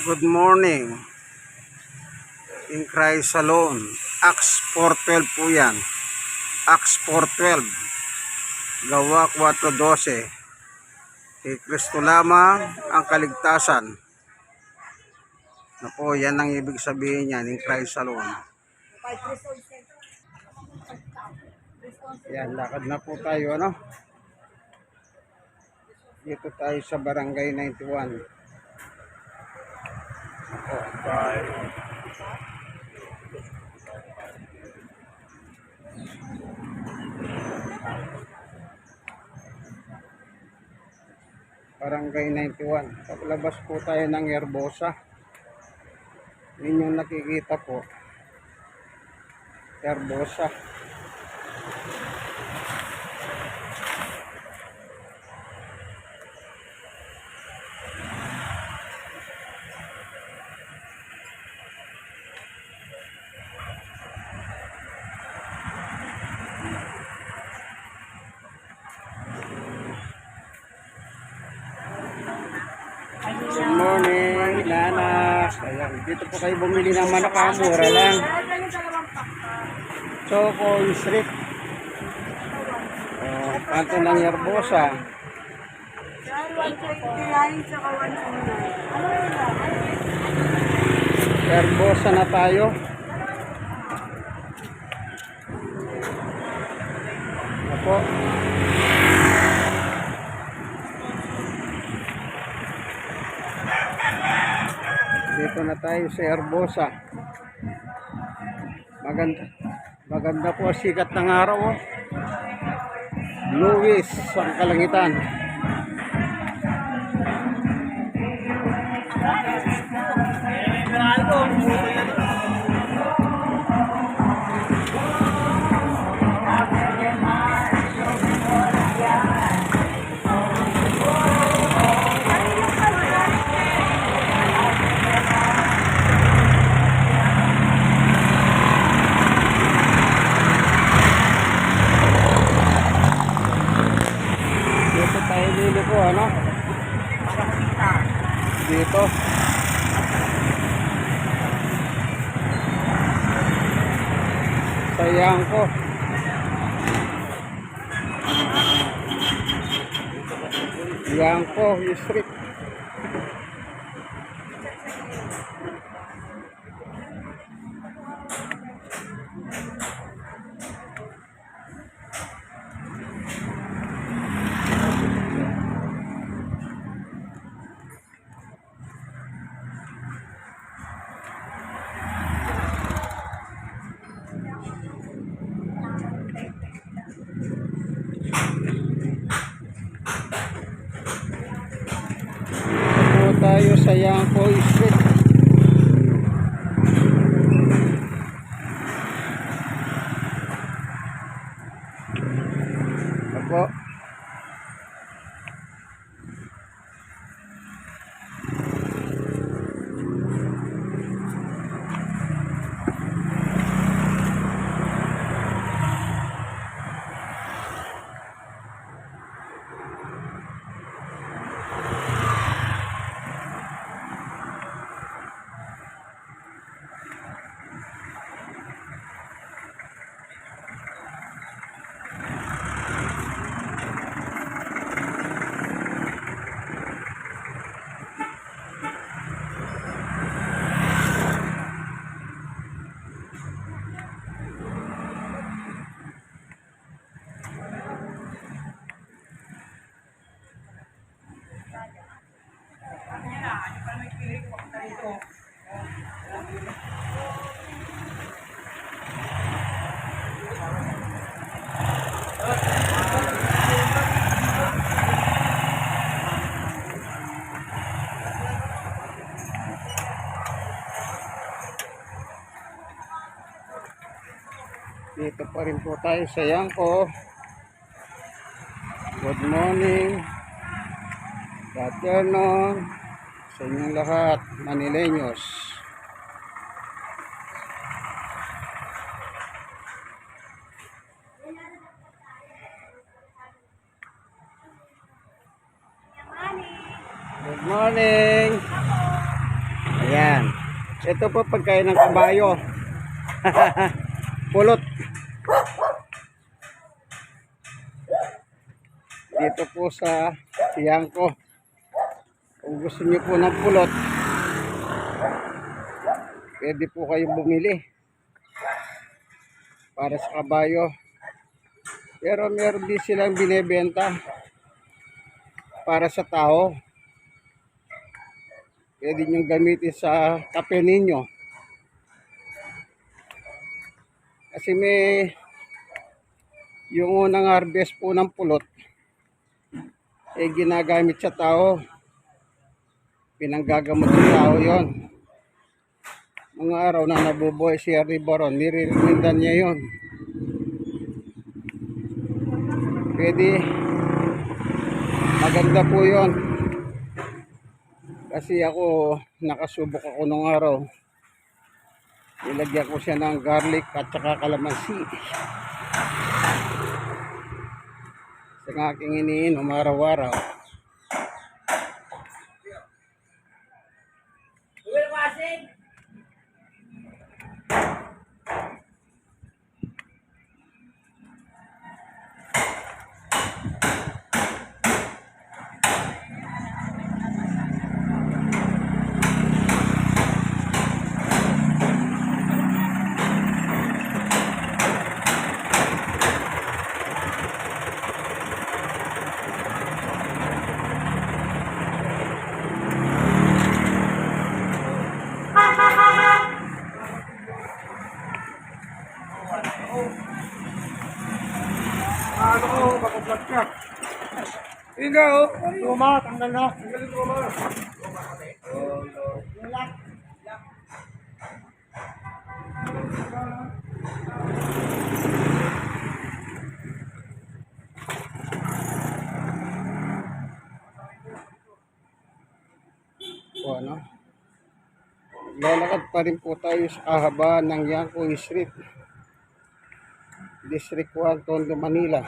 Good morning. In Christ alone. Acts 4.12 po yan. Acts 4.12. Gawa 4.12. Kay Kristo lamang ang kaligtasan. Na po, yan ang ibig sabihin niyan. In Christ alone. Yan, lakad na po tayo, ano? Dito tayo sa Barangay 91. Barangay 91. Paglabas po tayo ng Herbosa. Ninyong nakikita po. Herbosa. Good morning, nanas. Ayan, dito po kayo bumili ng manok ha, mura lang. Choco Street. Oh, kanto ng Yerbosa. Yerbosa na tayo. Ako. Dito na tayo sa Herbosa. Maganda. Maganda po sikat ng araw. Oh. Luis ang kalangitan. Dito po, ano? Dito. Sayang ko. Yang ko, street. Dito tayo sa Yangko Street. Ako. Dito pa rin po tayo sa Yangko. Good morning. Good afternoon sa inyong lahat, Manileños. Good morning. Ito po pagkain ng kabayo. Pulot. Dito po sa Tiangco. Kung gusto niyo po ng pulot, pwede po kayong bumili para sa kabayo. Pero meron din silang binebenta para sa tao. Pwede nyo gamitin sa kape ninyo. Kasi may yung unang harvest po ng pulot eh ginagamit sa tao. Pinanggagamot sa tao yon. Mga araw na nabubuhay si Harry Baron, niririndan niya yon. Pwede maganda po yon. Kasi ako, nakasubok ako nung araw. Nilagyan ko siya ng garlic at saka kalamansi. Sa aking iniinom araw-araw. Hindi oh. Luma, tanggal na. Tanggal yung luma. O ano? Lalakad pa rin po tayo sa kahabaan ng Yanko Street. District 1, Tondo, Manila.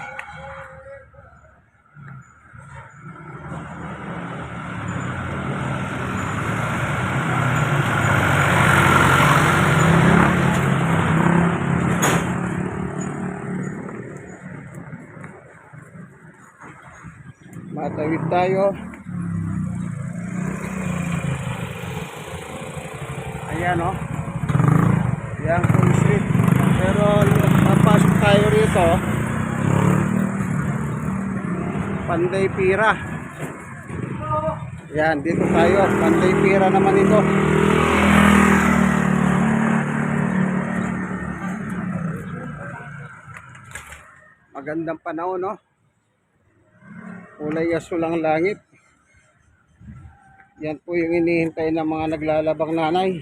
Matawid tayo. Ayan o. Yan po yung street. Pero napasok tayo rito. Panday Pira. Yan, dito tayo. Panday Pira naman ito. Magandang panahon, no? Kulay asul ang langit. Yan po yung inihintay ng mga naglalabang nanay.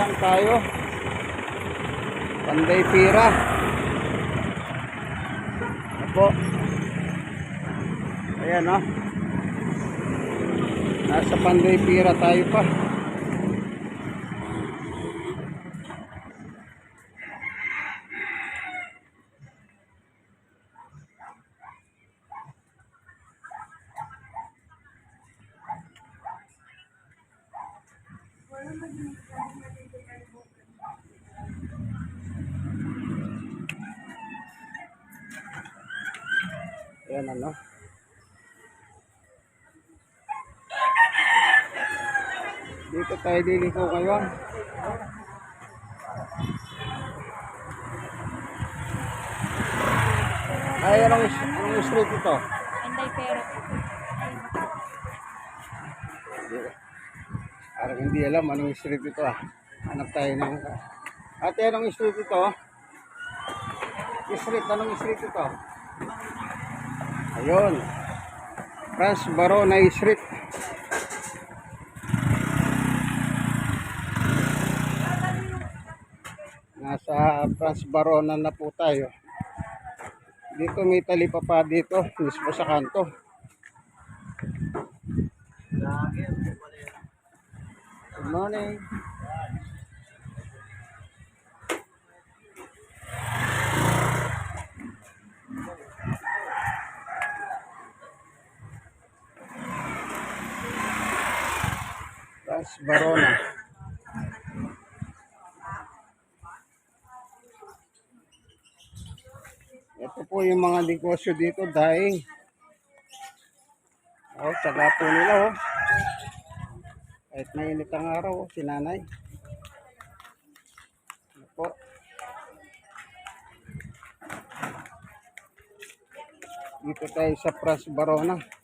Lang tayo. Panday Pira. Apo. Ayan, no? Nasa Panday Pira tayo pa. Ayan, ano? Dito tayo liliko ngayon. Ay, anong, anong street ito? Anday pera po. Parang hindi alam anong street ito ah. Hanap tayo ng... Ate, anong street ito? Street, anong street ito? Ayun. Franz Barona Street. Nasa Franz Barona na po tayo. Dito may talipa pa dito, mismo sa kanto. Good morning. Franz Barona. Ito po yung mga negosyo dito dahil oh, tsaga po nila oh. Kahit mainit ang araw oh, si nanay. Ano po. Dito tayo sa Pras Barona.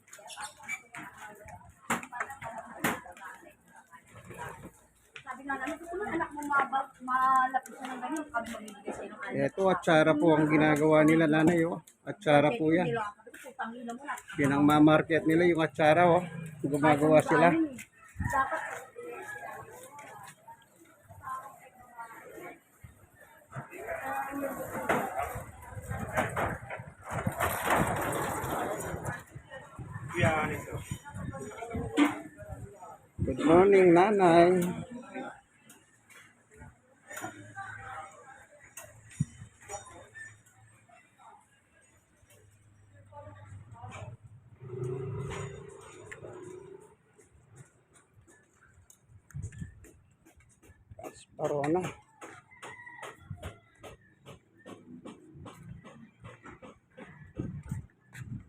Sabi nga namin, gusto mo anak mo mabag, malapit sa ng ganyan pag magbibigay sa'yo ng anak. Ito atsara po ang ginagawa nila nanay oh. Atsara po yan. Na. Yan ang mamarket nila yung atsara oh. Gumagawa sila. Dapat Good morning nanay. Parona.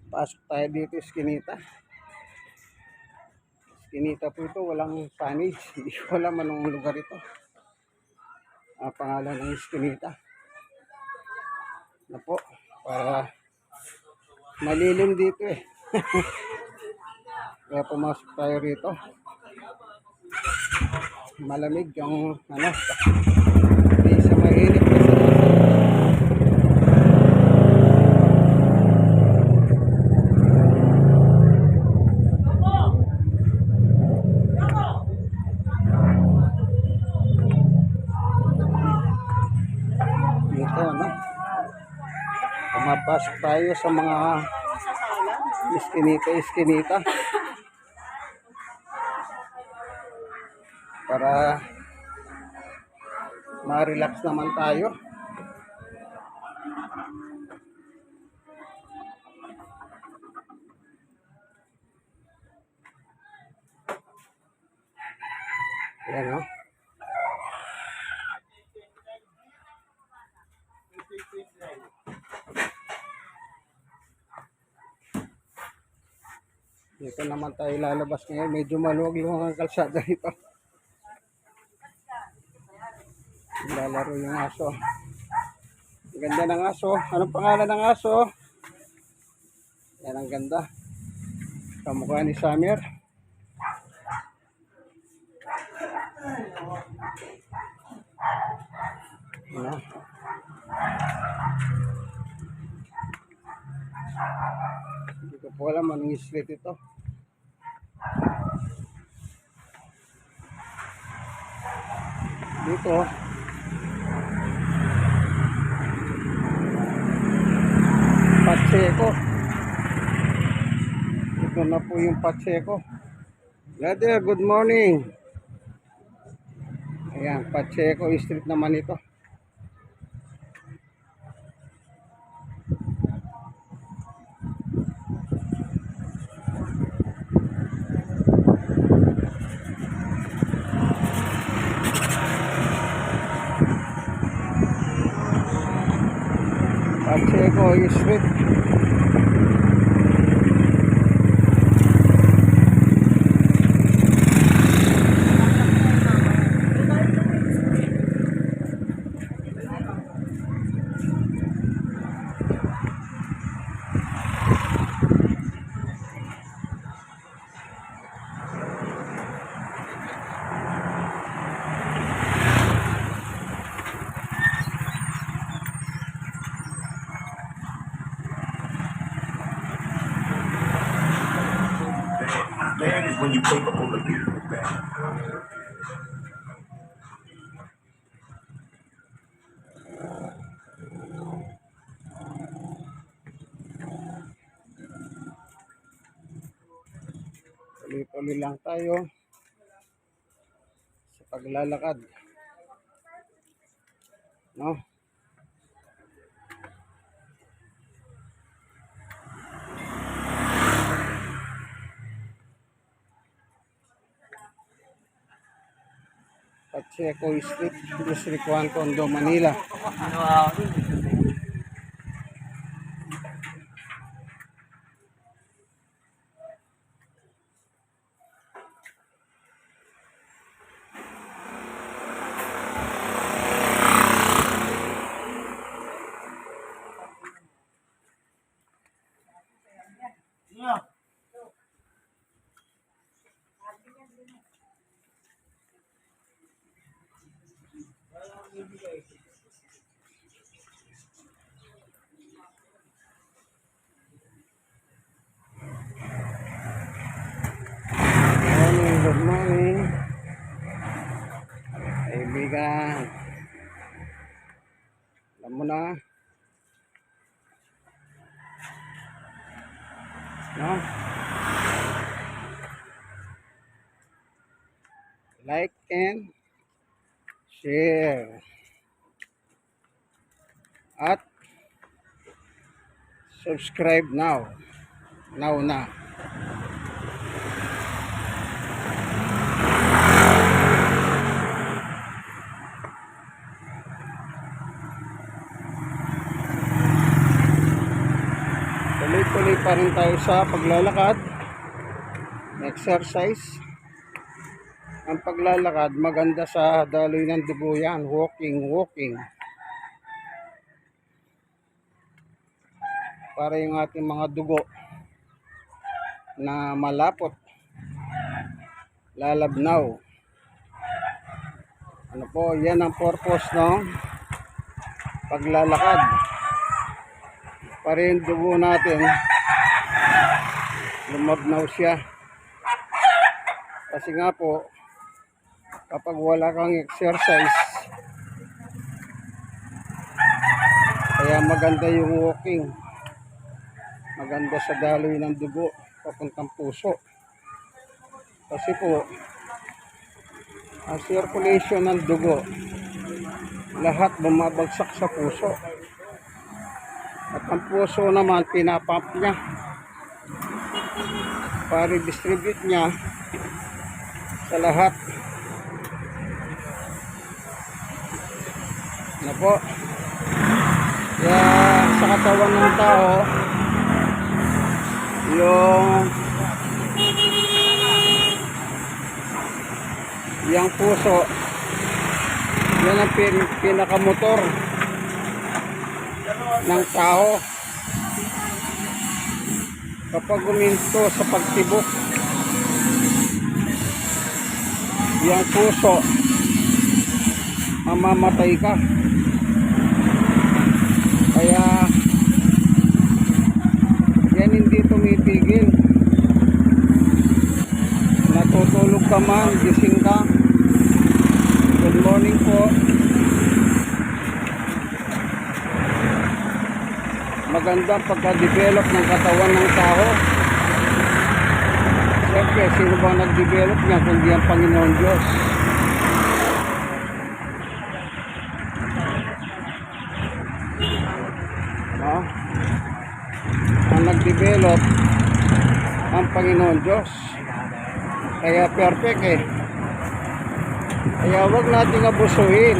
Pasok tayo dito, Skinita. Skinita po ito, walang signage. Hindi ko alam anong lugar ito. Ang pangalan ng Skinita. Na po, para malilim dito eh. Kaya pumasok tayo rito. Malamig yung ano. Hindi sa mainit kasi dito ano. Pumapasok tayo sa mga iskinita-iskinita. Para ma-relax naman tayo. Ayan o. Dito naman tayo lalabas ngayon. Medyo maluwag-luwag ang kalsada dito. Lalaro yung aso. Ganda ng aso. Anong pangalan ng aso? Yan ang ganda. Kamukha ni Samir. Ano? Hindi ko po alam anong street ito. Dito. Pacheco. Ito na po yung Pacheco. Brother, good morning. Ayan, Pacheco Street naman ito. Pacheco Street. when you play before the beautiful band. Tuloy-tuloy lang tayo sa paglalakad. No? Pacheco Street, District 1, Tondo, Manila. Morning, good morning. Kaibigan. Alam mo na. No? Like and share. At subscribe now. Now na. Tuloy-tuloy pa rin tayo sa paglalakad. Exercise. Ang paglalakad, maganda sa daloy ng dugo yan. Walking, walking. Para yung ating mga dugo na malapot. Lalabnaw. Ano po, yan ang purpose ng paglalakad para yung dugo natin lumabnaw siya kasi nga po kapag wala kang exercise kaya maganda yung walking maganda sa daloy ng dugo papuntang puso kasi po ang circulation ng dugo lahat bumabagsak sa puso at ang puso naman, pinapump niya. Para distribute niya sa lahat. Ano po? Kaya sa katawan ng tao, yung yung puso, yan ang pin, pinakamotor ng tao kapag guminto sa pagtibok yung puso mamamatay ka kaya yan hindi tumitigil natutulog ka man gising ka good morning po maganda pagka-develop ng katawan ng tao. Siyempre, sino ba nag-develop niya kundi ang Panginoon Diyos? No? Ang nag-develop ang Panginoon Diyos. Kaya perfect eh. Kaya wag nating abusuhin.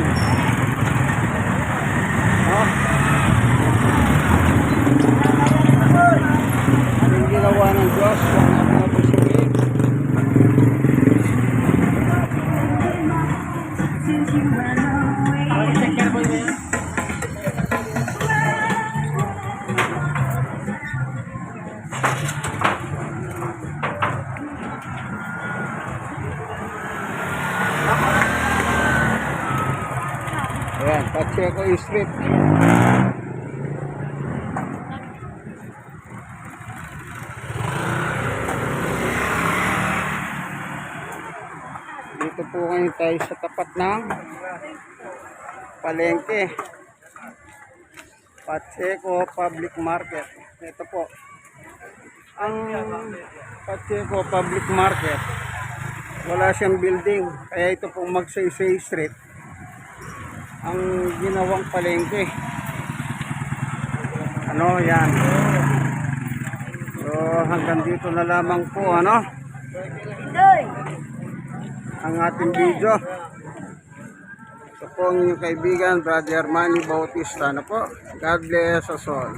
Dito po ngayon tayo sa tapat ng palengke. Pacheco Public Market. Ito po. Ang Pacheco Public Market. Wala siyang building. Kaya ito pong Magsaysay Street. Ang ginawang palengke. Ano yan. So hanggang dito na lamang po ano Doy! Ang ating video. Ito po ang inyong kaibigan, Brother Manny Bautista. Ano po? God bless us all.